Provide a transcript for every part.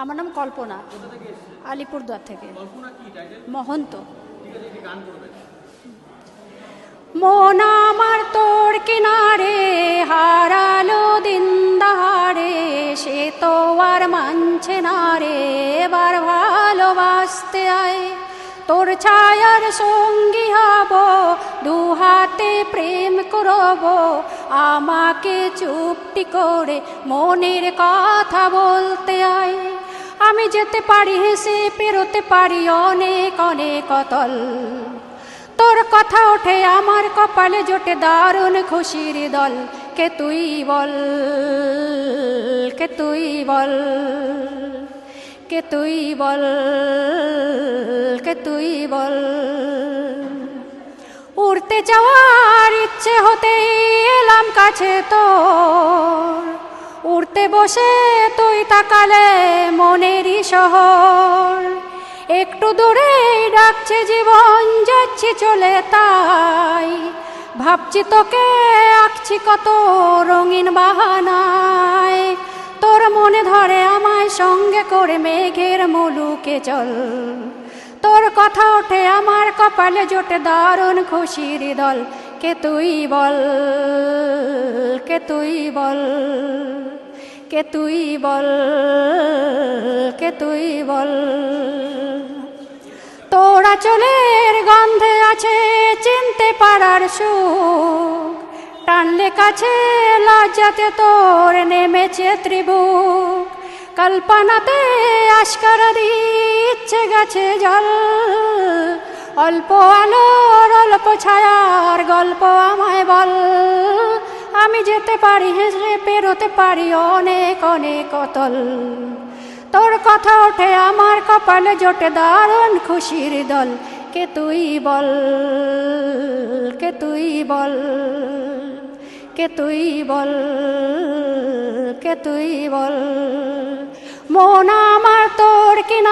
আমার নাম কল্পনা আলিপুরদুয়ার থেকে। মহন্ত। মন আমার তোর কিনারে হারালো দিন দাহারে সে তো আর মানছে না রে এবার ভালোবাসতে আয়। তোর ছায়ার সঙ্গী হব দু হাতে প্রেম করব আমাকে চুপটি করে মনের কথা বলতে আয়। আমি যেতে পারি হেসে পেরোতে পারি অনেক অনেক অতল। তোর কথা ওঠে, আমার কপালে জোটে দারুণ খুশির দল। কে তুই বল, কে তুই বল, কে তুই বল, কে তুই বল। উড়তে যাওয়ার ইচ্ছে হতে এলাম কাছে তোর। উড়তে বসে তুই তাকালে মনেরই শহর। একটু দূরে ডাকছে জীবন, যাচ্ছি চলে তাই। ভাবছি তোকে, আঁকছি কত রঙিন বাহানায়। তোর মনে ধরে আমায় সঙ্গে করে মেঘের মুলুকে চল। তোর কথা ওঠে আমার কপালে, জোটে দারুণ খুশির দল। কে তুই বল? কে তুই বল? কে তুই বল? কে তুই বল? তোরা চলের গন্ধে আছে চিনতে পারার সুখ। টানলে কাছে লজ্জাতে তোর নেমেছে ত্রিভুক কল্পনাতে আস্কার দিচ্ছে গেছে জল। অল্প আলোর, অল্প ছায়ার গল্প আমায় বল। আমি যেতে পারি, হেসে পেরোতে পারি অনেক অনেক অতল। তোর কথা ওঠে, আমার কপালে জোটে দারুণ খুশির দল। কে তুই বল, কে তুই বল, কে তুই বল, কে তুই বল। মন আমার তোর কিনারে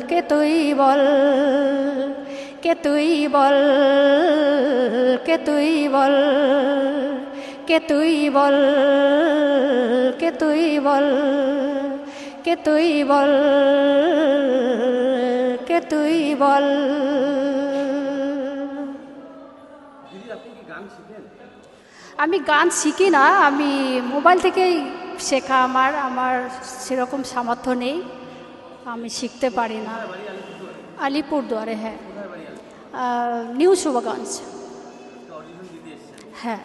তুই বল? কে তুই বল? কে তুই বল? কে তুই বল? কে তুই বল? কে তুই বল? কে তুই বল? আমি গান শিখি না, আমি মোবাইল থেকেই শেখা আমার আমার সেরকম সামর্থ্য নেই। আমি শিখতে পারি না আলিপুরদুয়ারে হ্যাঁ নিউ শুভগঞ্জ হ্যাঁ